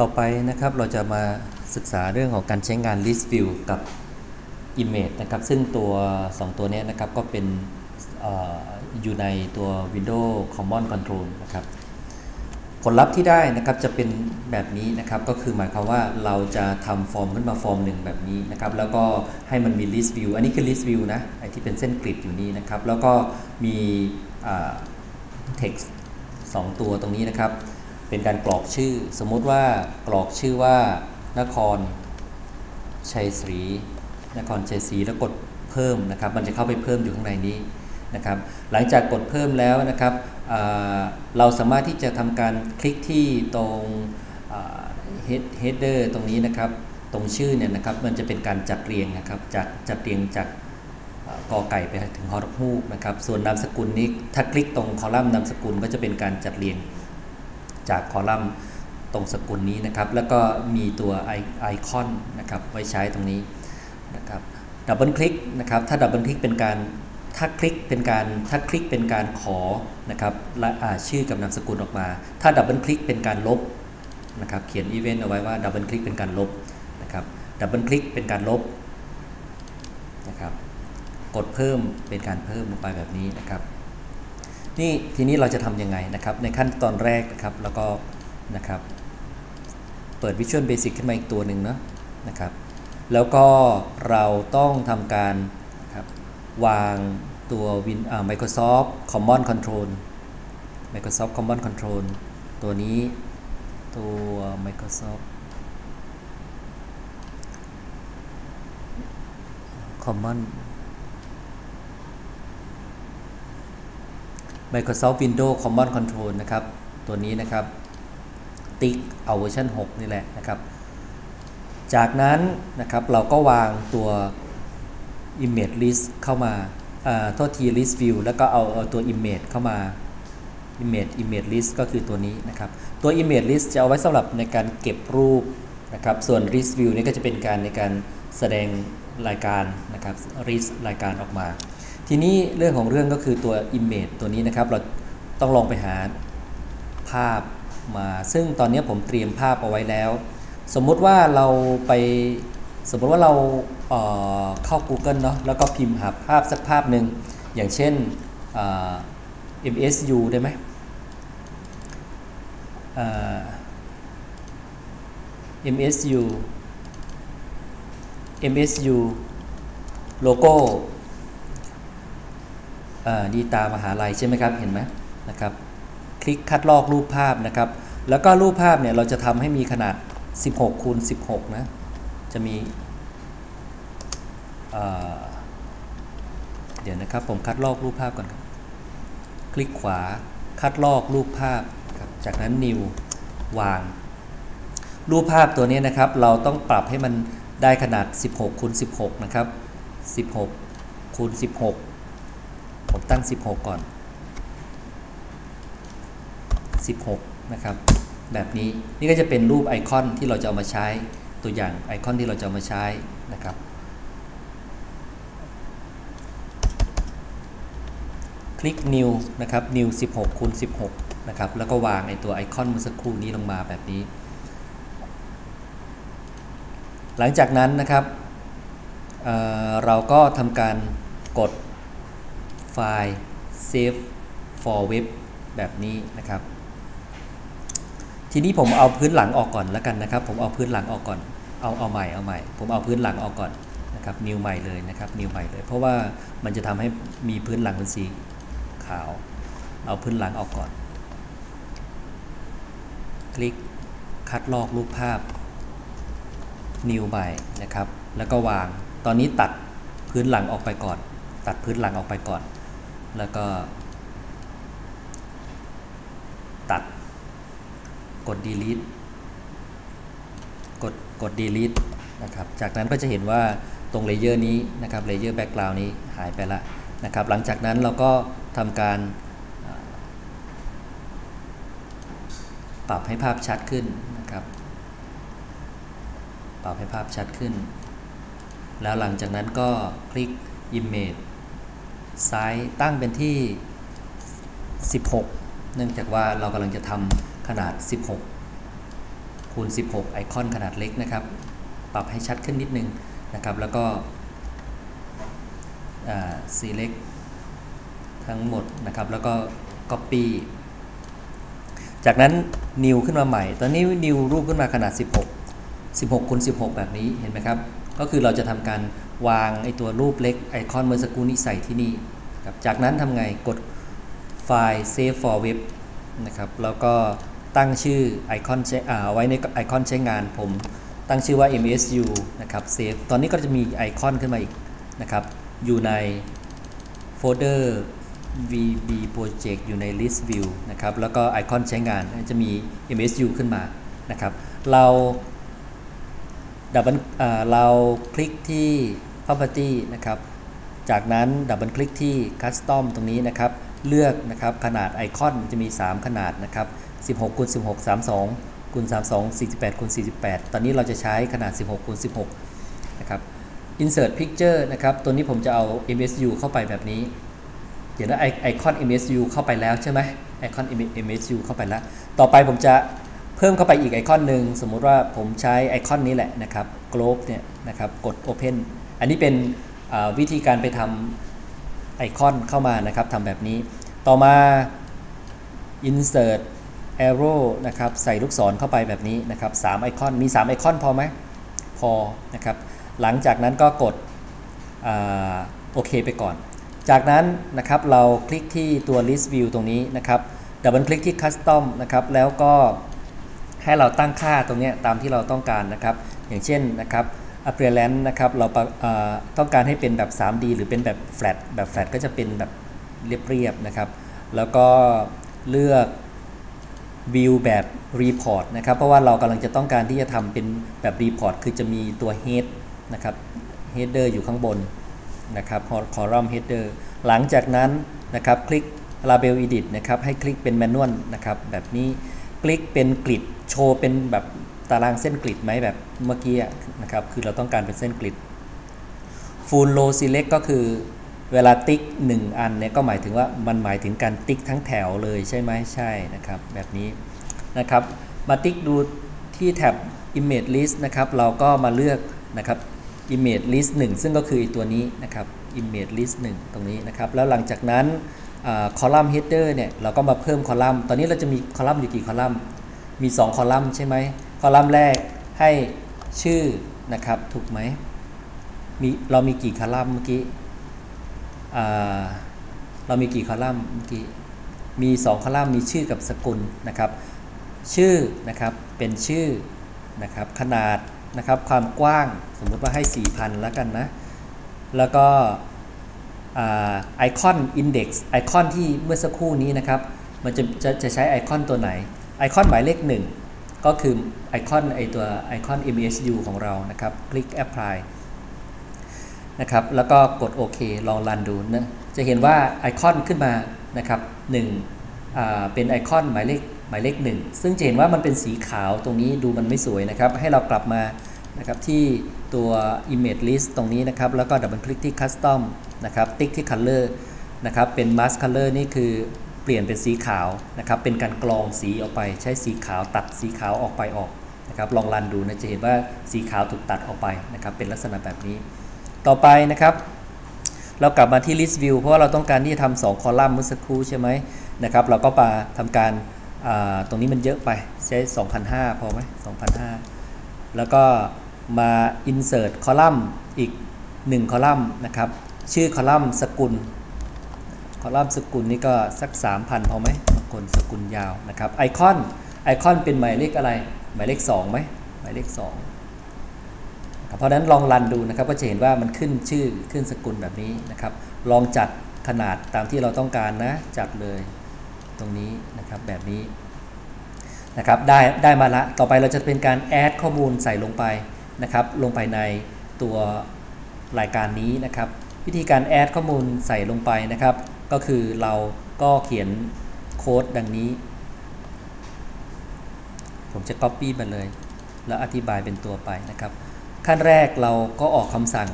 ต่อไปนะครับเราจะมาศึกษาเรื่องของการใช้งาน list view กับ image นะครับ ซึ่งตัว 2 ตัวนี้นะครับก็เป็นอออยู่ในตัว Windows Common Control นะครับผลลัพธ์ที่ได้นะครับจะเป็นแบบนี้นะครับก็คือหมายความว่าเราจะทำฟอร์มขึ้นมาฟอร์มหนึ่งแบบนี้นะครับแล้วก็ให้มันมี list view อันนี้คือ list view นะไอที่เป็นเส้นกริดอยู่นี่นะครับแล้วก็มี text 2 ตัวตรงนี้นะครับ เป็นการกรอกชื่อ สมมุติว่ากรอกชื่อว่านครชัยศรี นครชัยศรีแล้วกดเพิ่มนะครับ มันจะเข้าไปเพิ่มอยู่ข้างในนี้นะครับ หลังจากกดเพิ่มแล้วนะครับเราสามารถที่จะทำการคลิกที่ตรงอ่า head header ตรงนี้นะครับ ตรงชื่อเนี่ยนะครับ มันจะเป็นการจัดเรียงนะครับ จากจัดเรียงจากกอไก่ไปถึงฮอร์ฮูกนะครับ ส่วนนามสกุลนี้ถ้าคลิกตรงคอลัมน์นามสกุลก็จะเป็นการจัดเรียง จากคอลัมน์ตรงสกุลนี้นะครับ แล้วก็มีตัวไอไอคอนนะครับไว้ใช้ตรงนี้นะครับดับเบิลคลิกนะครับ ถ้าดับเบิลคลิกเป็นการถ้าคลิกเป็นการถ้าคลิกเป็นการขอนะครับและอ่าชื่อกับนามสกุลออกมา ถ้าดับเบิลคลิกเป็นการลบนะครับ เขียนอีเวนต์เอาไว้ว่าดับเบิลคลิกเป็นการลบนะครับดับเบิลคลิกเป็นการลบนะครับ กดเพิ่มเป็นการเพิ่มลงไปแบบนี้นะครับ นี่ทีนี้เราจะทำยังไงนะครับ ในขั้นตอนแรกนะครับแล้วก็นะครับ เปิด Visual Basic ขึ้นมาอีกตัวหนึ่งเนาะนะครับ แล้วก็เราต้องทำการนะครับวางตัว Win อ่า Microsoft Common Control Microsoft Common Control ตัวนี้ตัว Microsoft Common Microsoft Windows Common Control นะครับ ตัวนี้นะครับ ติ๊กเอาเวอร์ชัน6 นี่แหละนะครับ จากนั้นนะครับเราก็วางตัว Image List เข้ามาอ่าโทษที List View แล้วก็เอาเอาตัว Image เข้ามา Image Image List ก็คือตัวนี้นะครับ ตัว Image List จะเอาไว้สำหรับในการเก็บรูปนะครับ ส่วน List View นี่ก็จะเป็นการในการแสดงรายการนะครับ List รายการออกมา ทีนี้เรื่องของเรื่องก็คือตัว Image ตัวนี้นะครับ เราต้องลองไปหาภาพมา ซึ่งตอนนี้ผมเตรียมภาพเอาไว้แล้ว สมมุติว่าเราไปสมมติว่าเราเเข้า Google เนาะแล้วก็พิมพ์หาภาพสักภาพหนึ่งอย่างเช่น MSU ได้ไหม MSU MSU โลโก้ ดีตามหาลัยใช่ไหมครับ เห็นไหมนะครับ คลิกคัดลอกรูปภาพนะครับ แล้วก็รูปภาพเนี่ยเราจะทำให้มีขนาด 16คูณ16 นะ จะมีเเดี๋ยวนะครับผมคัดลอกรูปภาพก่อนครับ คลิกขวาคัดลอกรูปภาพครับจากนั้น new วาง รูปภาพตัวนี้นะครับ เราต้องปรับให้มันได้ขนาด 16คูณ16 นะครับ 16คูณ16 ผมตั้ง 16 ก่อน 16 นะครับ แบบนี้นี่ก็จะเป็นรูปไอคอนที่เราจะเอามาใช้ตัวอย่างไอคอนที่เราจะเอามาใช้นะครับคลิก new นะครับ new 16คูณ16 นะครับ แล้วก็วางไอตัวไอคอนเมื่อสักครู่นี้ลงมาแบบนี้ หลังจากนั้นนะครับเเราก็ทำการกด ไฟล์ save for web แบบนี้นะครับ ทีนี้ผมเอาพื้นหลังออกก่อนแล้วกันนะครับ ผมเอาพื้นหลังออกก่อน เอาเอาใหม่เอาใหม่ ผมเอาพื้นหลังออกก่อนนะครับนิวใหม่เลยนะครับนิวใหม่เลย เพราะว่ามันจะทำให้มีพื้นหลังเป็นสีขาว เอาพื้นหลังออกก่อน คลิกคัดลอกรูปภาพนิวใหม่นะครับ แล้วก็วาง ตอนนี้ตัดพื้นหลังออกไปก่อน ตัดพื้นหลังออกไปก่อน แล้วก็ ตัด กด delete กดกด delete นะครับ จากนั้นก็จะเห็นว่าตรงเลเยอร์นี้นะครับเลเยอร์แบ็กกราวน์นี้หายไปละนะครับ หลังจากนั้นเราก็ทำการ ปรับให้ภาพชัดขึ้นนะครับ ปรับให้ภาพชัดขึ้น แล้วหลังจากนั้นก็คลิก Image ซ้ายตั้งเป็นที่ 16 เนื่องจากว่าเรากำลังจะทำขนาด 16 คูณ 16 ไอคอนขนาดเล็กนะครับ ปรับให้ชัดขึ้นนิดนึงนะครับ แล้วก็ select ทั้งหมดนะครับ แล้วก็ copy จากนั้น new ขึ้นมาใหม่ ตอนนี้ new รูปขึ้นมาขนาด 16 16คูณ16 แบบนี้ เห็นไหมครับ ก็คือเราจะทำการ วางไอตัวรูปเล็กไอคอนเมื่อสักครู่นี้ใส่ที่นี่ครับจากนั้นทำไงกดไฟล์ save for web นะครับแล้วก็ตั้งชื่อไอคอนใช้อ่าไว้ในไอคอนใช้งานผมตั้งชื่อว่า msu นะครับ save ตอนนี้ก็จะมีไอคอนขึ้นมาอีกนะครับ อยู่ในโฟลเดอร์ VB Project อยู่ใน List View นะครับ แล้วก็ไอคอนใช้งานจะมี MSU ขึ้นมานะครับ เรา ดับเบิลเราคลิกที่ Property นะครับ จากนั้นดับเบิลคลิกที่ Custom ตรงนี้นะครับ เลือกนะครับขนาดไอคอนจะมี 3 ขนาดนะครับ 16คูณ16 32คูณ32 48คูณ48 ตอนนี้เราจะใช้ขนาด 16คูณ16 นะครับ Insert Picture นะครับ ตัวนี้ผมจะเอา MSU เข้าไปแบบนี้เห็นว่าไอคอน MSU เข้าไปแล้วใช่ไหมไอคอน MSU เข้าไปแล้ว ต่อไปผมจะ พิ่มเข้าไปอีกไอคอนหนึ่งสมมุติว่าผมใช้ไอคอนนี้แหละนะครับ globe เนี่ยนะครับกด Open อันนี้เป็นวิธีการไปทำไอคอนเข้ามานะครับทำแบบนี้ ต่อมา insert arrow นะครับใส่ลูกศรเข้าไปแบบนี้นะครับ3ไอคอนมี 3 ไอคอนพอไหมพอนะครับหลังจากนั้นก็กดโอเคไปก่อน จากนั้นนะครับเราคลิกที่ตัว list view ตรงนี้นะครับดับเบิลคลิกที่ custom นะครับแล้วก็ ให้เราตั้งค่าตรงนี้ตามที่เราต้องการนะครับ อย่างเช่นนะครับ appearance นด์นะครับเราต้องการให้เป็นแบบ 3D หรือเป็นแบบ flat แบบ flat ก็จะเป็นแบบเรียบๆนะครับ แล้วก็เลือก view แบบ report นะครับเพราะว่าเรากำลังจะต้องการที่จะทำเป็นแบบ report คือจะมีตัว head นะครับ header อยู่ข้างบนนะครับ column header หลังจากนั้นนะครับคลิก label edit นะครับให้คลิกเป็น manual นะครับแบบนี้ คลิกเป็นกริดโชว์เป็นแบบตารางเส้นกริดไหมแบบเมื่อกี้นะครับคือเราต้องการเป็นเส้นกริด full row select ก็คือเวลาติ๊ก 1 อันเนี่ยก็หมายถึงว่ามันหมายถึงการติ๊กทั้งแถวเลยใช่ไหมใช่นะครับ แบบนี้นะครับ มาติ๊กดูที่แท็บ image list นะครับ เราก็มาเลือกนะครับ image list 1 ซึ่งก็คือตัวนี้นะครับ image list 1 ตรงนี้นะครับ แล้วหลังจากนั้น คอลัมน์ header เนี่ยเราก็มาเพิ่มคอลัมน์ ตอนนี้เราจะมีคอลัมน์อยู่กี่คอลัมน์ มี 2 คอลัมน์ใช่ไหมคอลัมน์แรกให้ชื่อนะครับถูกไหมมีเรามีกี่คอลัมน์เมื่อกี้เรามีกี่คอลัมน์เมื่อกี้มี 2 คอลัมน์มีชื่อกับสกุลนะครับ ชื่อนะครับเป็นชื่อนะครับขนาดนะครับความกว้างสมมุติว่าให้ 4,000 แล้วกันนะ แล้วก็ ไอคอน index ไอคอนที่เมื่อสักครู่นี้นะครับ มันจะจะจะใช้ไอคอนตัวไหน ไอคอนหมายเลข1ก็คือไอคอนไอตัวไอคอน MSU ของเรานะครับ คลิก apply นะครับ แล้วก็กดโอเคลองรันดูนะ จะเห็นว่าไอคอนขึ้นมานะครับ1อ่าเป็นไอคอนหมายเลขหมายเลข1ซึ่งจะเห็นว่ามันเป็นสีขาวตรงนี้ดูมันไม่สวยนะครับ ให้เรากลับมานะครับที่ตัว image list ตรงนี้นะครับ แล้วก็ดับเบิลคลิกที่ custom นะครับติ๊กที่ color นะครับเป็น mask color นี่คือเปลี่ยนเป็นสีขาวนะครับเป็นการกรองสีออกไป ใช้สีขาวตัดสีขาวออกไปออกนะครับลองรันดูนะจะเห็นว่าสีขาวถูกตัดออกไปนะครับเป็นลักษณะแบบนี้ ต่อไปนะครับเรากลับมาที่ list view เพราะว่าเราต้องการที่จะทำ2คอลัมน์เมื่อสักครู่ใช่ไหมนะครับเราก็มาทำการตรงนี้มันเยอะไปใช้ 2,500 พอไหม2,500 แล้วก็มา insert คอลัมน์อีก 1 คอลัมน์นะครับ ชื่อคอลัมน์สกุล คอลัมน์สกุลนี่ก็สัก 3,000พอไหมคนสกุลยาวนะครับไอคอนไอคอนเป็นหมายเลขอะไร หมายเลข2ไหมหมายเลข2เพราะนั้นลองรันดูนะครับก็จะเห็นว่ามันขึ้นชื่อขึ้นสกุลแบบนี้นะครับ ลองจัดขนาดตามที่เราต้องการนะจัดเลยตรงนี้นะครับแบบนี้นะครับได้ได้มาละต่อไปเราจะเป็นการแอดข้อมูลใส่ลงไปนะครับลงไปในตัวรายการนี้นะครับ วิธีการแอดข้อมูลใส่ลงไปนะครับ ก็คือเราก็เขียนโค้ดดังนี้ ผมจะ Copy มาเลย แล้วอธิบายเป็นตัวไปนะครับ ขั้นแรกเราก็ออกคำสั่ง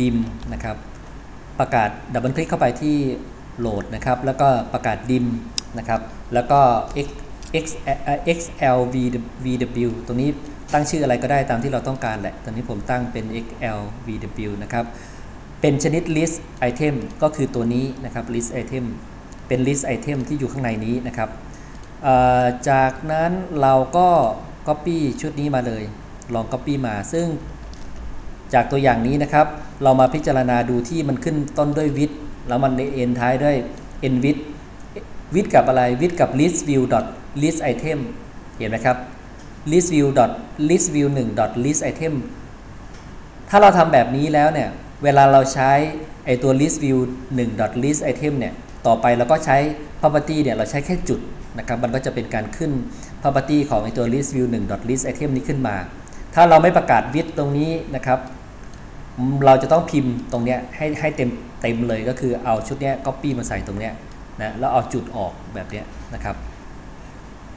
dim นะครับ ประกาศดับเบิลคลิกเข้าไปที่โหลดนะครับ แล้วก็ประกาศ dim นะครับ แล้วก็ x x xl vw ตรงนี้ตั้งชื่ออะไรก็ได้ตามที่เราต้องการแหละ ตอนนี้ผมตั้งเป็น xl vw นะครับ เป็นชนิด list item ก็คือตัวนี้นะครับ list item เป็น list item ที่อยู่ข้างในนี้นะครับจากนั้นเราก็ copy ชุดนี้มาเลย ลอง copy มา ซึ่งจากตัวอย่างนี้นะครับ เรามาพิจารณาดูที่มันขึ้นต้นด้วย with แล้วมันเอ็นท้ายด้วย end with with กับอะไร with กับ list view dot list item เห็นไหมครับ list view dot list view 1 dot list item ถ้าเราทำแบบนี้แล้วเนี่ย เวลาเราใช้ไอตัว list view 1 dot list item เนี่ย ต่อไปเราก็ใช้ property เนี่ย เราใช้แค่จุดนะครับ มันก็จะเป็นการขึ้น property ของไอตัว list view 1 dot list item นี้ขึ้นมา ถ้าเราไม่ประกาศ with ตรงนี้นะครับ เราจะต้องพิมพ์ตรงเนี้ยให้ให้เต็มเต็มเลยก็คือเอาชุดเนี้ย copy มาใส่ตรงเนี้ยนะ แล้วเอาจุดออกแบบเนี้ยนะครับ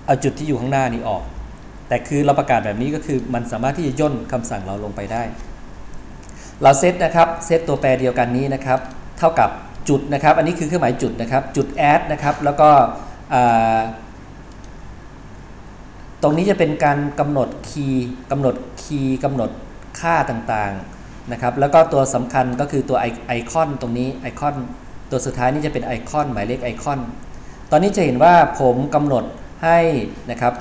เอาจุดที่อยู่ข้างหน้านี้ออก แต่คือเราประกาศแบบนี้ก็คือมันสามารถที่จะย่นคำสั่งเราลงไปได้ เราเซตนะครับเซตตัวแปรเดียวกันนี้นะครับ เท่ากับจุดนะครับ อันนี้คือเครื่องหมายจุดนะครับ จุด add นะครับ แล้วก็ตรงนี้จะเป็นการกำหนดคีย์กำหนดคีย์กำหนดค่าต่างๆนะครับ แล้วก็ตัวสำคัญก็คือตัวไอคอนตรงนี้ไอคอนตัวสุดท้ายนี่จะเป็นไอคอนหมายเลขไอคอนตอนนี้จะเห็นว่าผมกำหนดให้นะครับ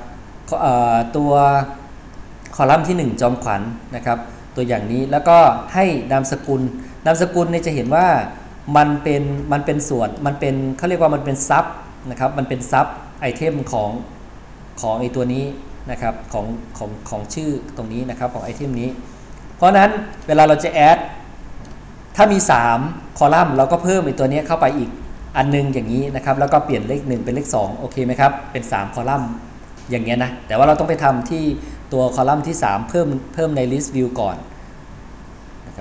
ตัวคอลัมน์ที่ 1 จอมขวัญนนะครับ ตัวอย่างนี้แล้วก็ให้นามสกุล นามสกุลเนี่ยจะเห็นว่ามันเป็นมันเป็นส่วนมันเป็นเขาเรียกว่ามันเป็นซับนะครับมันเป็นซับไอเทมของของไอตัวนี้นะครับของของของชื่อตรงนี้นะครับของไอเทมนี้ เพราะนั้นเวลาเราจะแอดถ้ามี 3 คอลัมน์เราก็เพิ่มไอตัวนี้เข้าไปอีกอันนึงอย่างนี้นะครับแล้วก็เปลี่ยนเลข 1 เป็นเลข 2 โอเคไหมครับ เป็น 3 คอลัมน์อย่างเงี้ยนะแต่ว่าเราต้องไปทำที่ ตัวคอลัมน์ที่ 3 เพิ่มเพิ่มใน list view ก่อน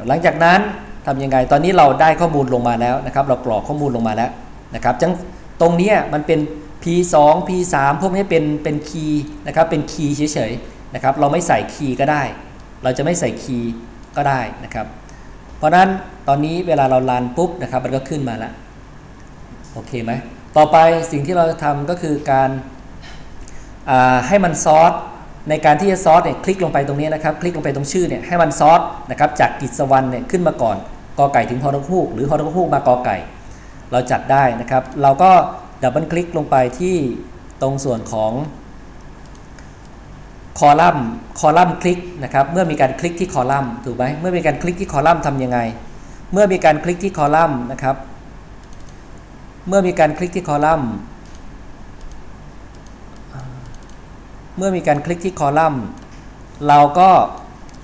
หลังจากนั้นทำยังไง ตอนนี้เราได้ข้อมูลลงมาแล้วนะครับ เรากรอกข้อมูลลงมาแล้วนะครับจังตรงนี้มันเป็น p2 p3 พวกนี้เป็นเป็นคีย์นะครับ เป็นคีย์เฉยๆนะครับ เราไม่ใส่คีย์ก็ได้ เราจะไม่ใส่คีย์ก็ได้นะครับ เพราะนั้นตอนนี้เวลาเราลันปุ๊บนะครับ มันก็ขึ้นมาแล้ว โอเคไหม ต่อไปสิ่งที่เราจะทำก็คือการให้มันซอส ในการที่จะซอสเนี่ยคลิกลงไปตรงนี้นะครับ คลิกลงไปตรงชื่อเนี่ยให้มันซอสนะครับจากกิจวัรเนี่ยขึ้นมาก่อนกอไก่ถึงฮอนกฮูกหรือฮอนกฮูกมากอไก่ เราจัดได้นะครับ เราก็ดับเบิลคลิกลงไปที่ตรงส่วนของคอลัมน์คอลัมน์คลิกนะครับเมื่อมีการคลิกที่คอลัมน์ถูกไหมเมื่อมีการคลิกที่คอลัมน์ทำยังไง เมื่อมีการคลิกที่คอลัมน์นะครับ เมื่อมีการคลิกที่คอลัมน์ เมื่อมีการคลิกที่คอลัมน์ เราก็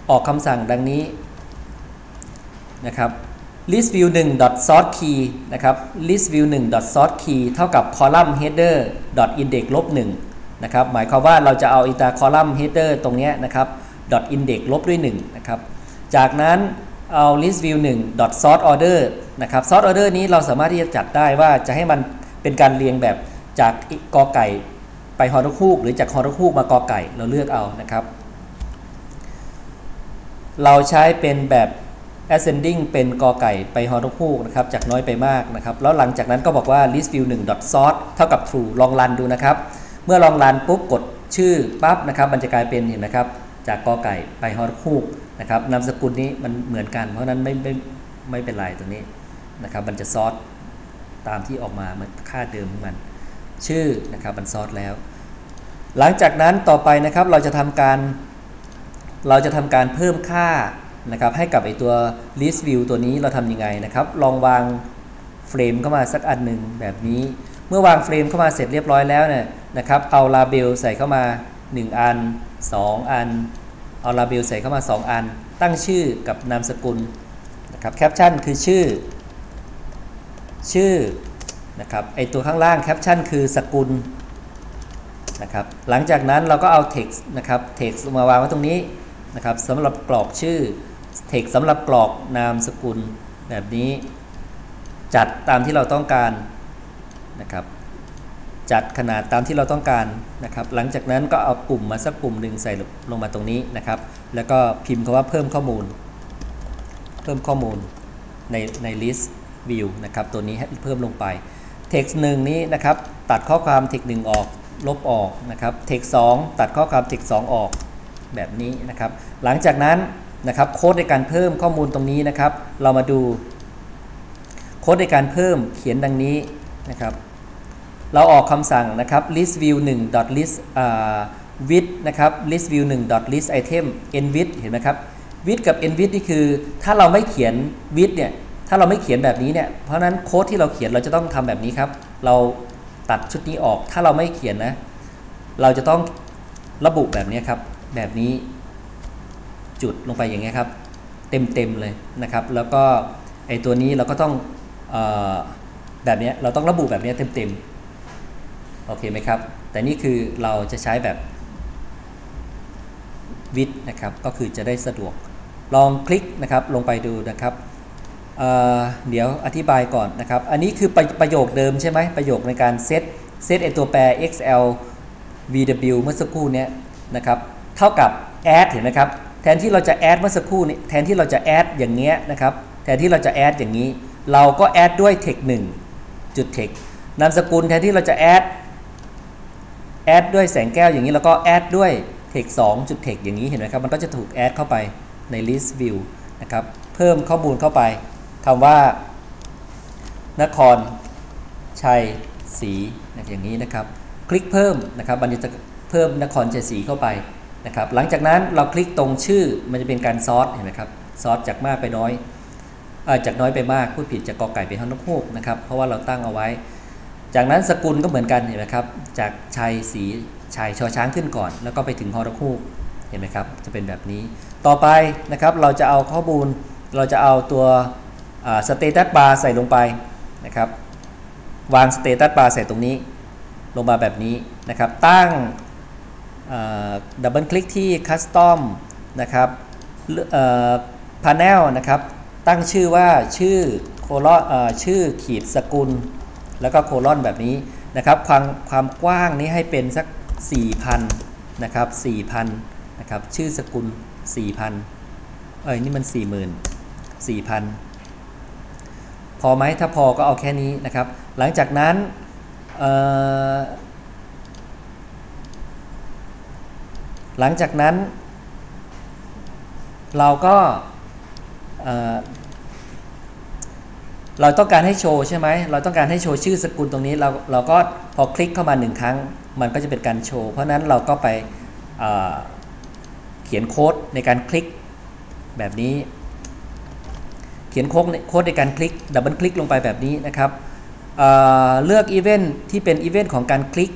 ออกคำสั่งดังนี้นะครับ list view 1 sort key นะครับ list view 1 sort key เท่ากับ column header index ลบ1นะครับ หมายความว่าเราจะเอาอีตา column header ตรงนี้นะครับ index ลบด้วย1นะครับ จากนั้นเอา list view 1 sort order นะครับ sort order นี้เราสามารถที่จะจัดได้ว่าจะให้มันเป็นการเรียงแบบจากกอไก่ ไปฮอร์คูกหรือจากฮอร์คูกมากอไก่เราเลือกเอานะครับ เราใช้เป็นแบบ ascending เป็นกอไก่ไปฮอร์คูกนะครับจากน้อยไปมากนะครับ แล้วหลังจากนั้นก็บอกว่า list view 1 sort เท่ากับ true ลองรันดูนะครับ เมื่อลองรันปุ๊บกดชื่อปั๊บนะครับมันจะกลายเป็นเห็นไหมครับ จากกอไก่ไปฮอร์คูกนะครับนามสกุลนี้มันเหมือนกัน เพราะนั้นไม่ไม่ไม่เป็นไรตรงนี้นะครับ มันจะซอสตามที่ออกมามันค่าเดิมของมัน ชื่อนะครับมันซอสแล้ว หลังจากนั้นต่อไปนะครับเราจะทำการ เราจะทำการเพิ่มค่านะครับให้กับไอตัว list view ตัวนี้เราทำยังไงนะครับ ลองวางเฟรมเข้ามาสักอันหนึ่งแบบนี้ เมื่อวางเฟรมเข้ามาเสร็จเรียบร้อยแล้วเนี่ยนะครับเอาลาเบลใส่เข้ามา 1 อัน 2 อัน เอาลาเบลใส่เข้ามา 2 อัน ตั้งชื่อกับนามสกุลนะครับแคปชั่นคือชื่อ ชื่อนะครับไอตัวข้างล่างแคปชั่นคือสกุล นะครับหลังจากนั้นเราก็เอา text นะครับ text มาวางไว้ตรงนี้นะครับสำหรับกรอกชื่อ text สำหรับกรอกนามสกุลแบบนี้ จัดตามที่เราต้องการนะครับจัดขนาดตามที่เราต้องการนะครับ หลังจากนั้นก็เอาปุ่มมาสักปุ่มหนึ่งใส่ลงมาตรงนี้นะครับ แล้วก็พิมพ์คำว่าเพิ่มข้อมูล เพิ่มข้อมูลในใน list view นะครับ ตัวนี้ให้เพิ่มลงไป text 1 นี้นะครับ ตัดข้อความ text 1 ออก ลบออกนะครับ text 2ตัดข้อความ text 2ออกแบบนี้นะครับ หลังจากนั้นนะครับโค้ดในการเพิ่มข้อมูลตรงนี้นะครับ เรามาดูโค้ดในการเพิ่มเขียนดังนี้นะครับ เราออกคำสั่งนะครับ list view 1 dot list width นะครับ list view 1 dot list item n width เห็นไหมครับ width กับ n width นี่คือ ถ้าเราไม่เขียน width เนี่ยถ้าเราไม่เขียนแบบนี้เนี่ยเพราะนั้นโค้ดที่เราเขียนเราจะต้องทำแบบนี้ครับ เรา ตัดชุดนี้ออกถ้าเราไม่เขียนนะ เราจะต้องระบุแบบนี้ครับ แบบนี้จุดลงไปอย่างเงี้ยครับ เต็มเต็มๆเลยนะครับ แล้วก็ไอตัวนี้เราก็ต้องออแบบนี้เราต้องระบุแบบนี้เต็มเต็มๆโอเคไหมครับ แต่นี่คือเราจะใช้แบบวิดนะครับ ก็คือจะได้สะดวกลองคลิกนะครับลงไปดูนะครับ เเดี๋ยวอธิบายก่อนนะครับ อันนี้คือประประโยคเดิมใช่ไหมประโยคในการเซตเซตไอตัวแปร xl vw เมื่อสักครู่เนี้ยนะครับเท่ากับ add เห็นไหมครับแทนที่เราจะ add เมื่อสักครู่นี้แทนที่เราจะ add อย่างเงี้ยนะครับแทนที่เราจะ add อย่างนี้ เราก็ add ด้วย text 1จุด text นามสกุลแทนที่เราจะ add add ด้วยแสงแก้วอย่างนี้แล้วก็ add ด้วย text 2จุด text อย่างนี้เห็นไหมครับมันก็จะถูก add เข้าไปใน list view นะครับเพิ่มข้อมูลเข้าไป คำว่า นคร ชัยศรีอย่างนี้นะครับ คลิกเพิ่มนะครับมันจะเพิ่มนครชัยศรีเข้าไปนะครับ หลังจากนั้นเราคลิกตรงชื่อมันจะเป็นการซอสเห็นไหมครับซอสจากมากไปน้อยอจากน้อยไปมากพูดผิดจากกอไก่เป็นฮอนกฮูกนะครับ เพราะว่าเราตั้งเอาไว้ จากนั้นสกุลก็เหมือนกันเห็นไหมครับ จากชัยศรีชัยชอช้างขึ้นก่อน แล้วก็ไปถึงฮอนกฮูกเห็นไหมครับ จะเป็นแบบนี้ ต่อไปนะครับเราจะเอาข้อมูลเราจะเอาตัว สเตตัสบาร์ใส่ลงไปนะครับ วางสเตตัสบาร์ใส่ตรงนี้ ลงมาแบบนี้นะครับ ตั้งดับเบิลคลิกที่คัสตอมนะครับพา n เนลนะครับ ตั้งชื่อว่าชื่อโคลอนชื่อขีดสกุล แล้วก็โคลอนแบบนี้นะครับ ความความกว้างนี้ให้เป็นสัก 4,000นะครับ4,000นะครับ ชื่อสกุล 4,000 เอ้ย นี่มัน 40,000 4,000 พอไหมถ้าพอก็เอาแค่นี้นะครับ หลังจากนั้นหลังจากนั้น เราก็เราต้องการให้โชว์ใช่ไหม เราต้องการให้โชว์ชื่อสกุลตรงนี้ เราเราก็พอคลิกเข้ามาหนึ่งครั้ง มันก็จะเป็นการโชว์ เพราะนั้นเราก็ไปเขียนโค้ดในการคลิกแบบนี้ เขียนโค้ดโค้ดในการคลิกดับเบิลคลิกลงไปแบบนี้นะครับเเลือกอีเวนท์ที่เป็นอีเวนท์ของการคลิก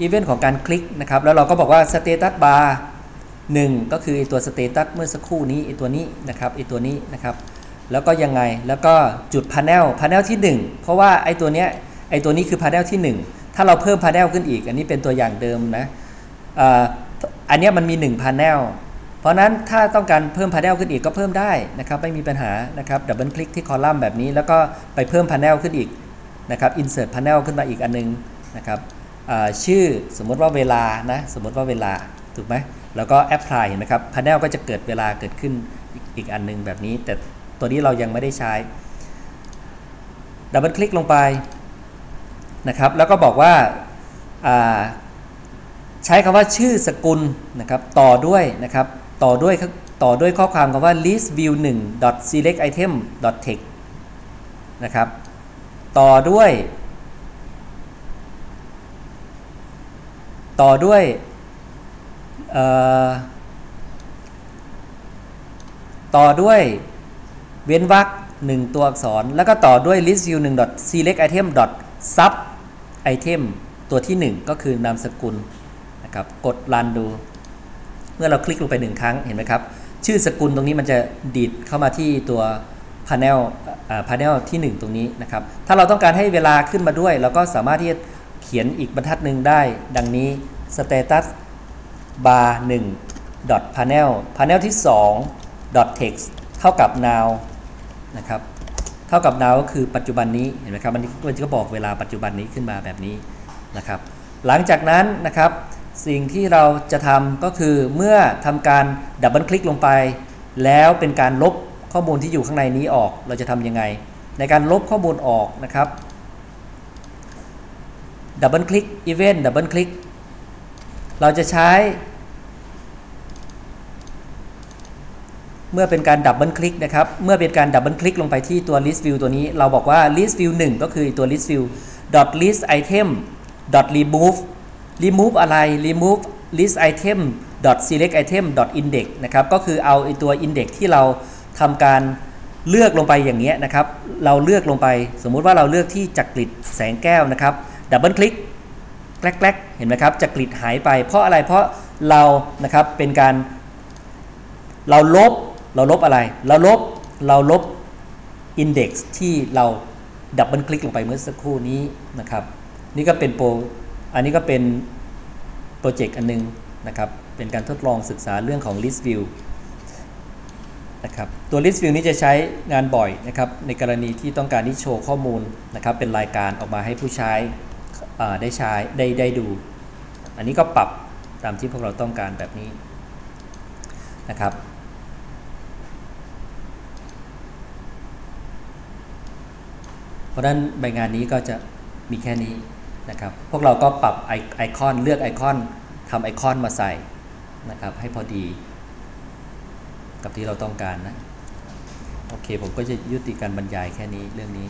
อีเวนต์ของการคลิกนะครับแล้วเราก็บอกว่าสเตตัสบาร์หนึ่งก็คือตัวสเตตัสเมื่อสักครู่นี้ไอตัวนี้นะครับไอตัวนี้นะครับ แล้วก็ยังไงแล้วก็จุดพาร์เนลพาร์เนลที่ 1 เพราะว่าไอตัวเนี้ยไอตัวนี้คือพาร์เนลที่ 1 ถ้าเราเพิ่มพาร์เนลขึ้นอีก อันนี้เป็นตัวอย่างเดิมนะอันนี้มันมี1พาร์เนล เพราะนั้นถ้าต้องการเพิ่มพาร์เนลขึ้นอีกก็เพิ่มได้นะครับไม่มีปัญหานะครับดับเบิลคลิกที่คอลัมน์แบบนี้ แล้วก็ไปเพิ่มพาร์เนลขึ้นอีกนะครับอินเสิร์ตพาร์เนลขึ้นมาอีกอันนึงนะครับชื่อสมมติว่าเวลานะสมมติว่าเวลาถูกไหมแล้วก็แอปพลายเห็นไหมครับพาเนลก็จะเกิดเวลาเกิดขึ้นอีกอันนึงแบบนี้ แต่ตัวนี้เรายังไม่ได้ใช้ดับเบิลคลิกลงไปนะครับแล้วก็บอกว่าใช้คำว่าชื่อสกุลนะครับต่อด้วยนะครับ ต่อด้วยต่อด้วยข้อความคำว่า list view 1 select item text นะครับ ต่อด้วย ต่อด้วยต่อด้วยเว้นวรรคหนึ่งตัวอักษร แล้วก็ต่อด้วย list view 1 select item sub item ตัวที่ 1 ก็คือนามสกุลนะครับ กดรันดู เมื่อเราคลิกลงไปหนึ่งครั้งเห็นไหมครับ ชื่อสกุลตรงนี้มันจะดีดเข้ามาที่ตัว panel panel ที่ 1 ตรงนี้นะครับ ถ้าเราต้องการให้เวลาขึ้นมาด้วย เราก็สามารถที่จะเขียนอีกบรรทัดหนึ่งได้ ดังนี้ status bar 1 dot panel panel ที่ 2 dot text เท่ากับ now นะครับ เท่ากับ now ก็คือปัจจุบันนี้ เห็นไหมครับ มันก็บอกเวลาปัจจุบันนี้ขึ้นมาแบบนี้นะครับ หลังจากนั้นนะครับ สิ่งที่เราจะทำก็คือเมื่อทำการดับเบิลคลิกลงไป แล้วเป็นการลบข้อมูลที่อยู่ข้างในนี้ออกเราจะทำยังไง ในการลบข้อมูลออกนะครับดับเบิลคลิก event ดับเบิลคลิกเราจะใช้ เมื่อเป็นการดับเบิลคลิกนะครับ เมื่อเป็นการดับเบิลคลิกลงไปที่ตัว list view ตัวนี้ เราบอกว่า list view 1 ก็คือตัว list view dot list item dot remove remove อะไร remove list item dot select item dot index นะครับก็คือเอาไอตัว index ที่เราทำการเลือกลงไปอย่างเงี้ยนะครับ เราเลือกลงไป สมมุติว่าเราเลือกที่จักริดแสงแก้วนะครับดับเบิลคลิกแกลกๆเห็นไหมครับจักริดหายไป เพราะอะไรเพราะเรานะครับเป็นการเราลบเราลบอะไร เราลบเราลบ index ที่เราดับเบิลคลิกลงไปเมื่อสักครู่นี้นะครับ นี่ก็เป็นโปร อันนี้ก็เป็นโปรเจกต์อันนึงนะครับ เป็นการทดลองศึกษาเรื่องของ list view นะครับ ตัว list view นี้จะใช้งานบ่อยนะครับ ในกรณีที่ต้องการที่โชว์ข้อมูลนะครับ เป็นรายการออกมาให้ผู้ใช้ได้ใช้ได้ได้ดู อันนี้ก็ปรับตามที่พวกเราต้องการแบบนี้นะครับเพราะฉะนั้นใบงานนี้ก็จะมีแค่นี้ นะครับพวกเราก็ปรับไอไอคอนเลือกไอคอนทำไอคอนมาใส่นะครับให้พอดีกับที่เราต้องการนะ โอเค ผมก็จะยุติการบรรยายแค่นี้เรื่องนี้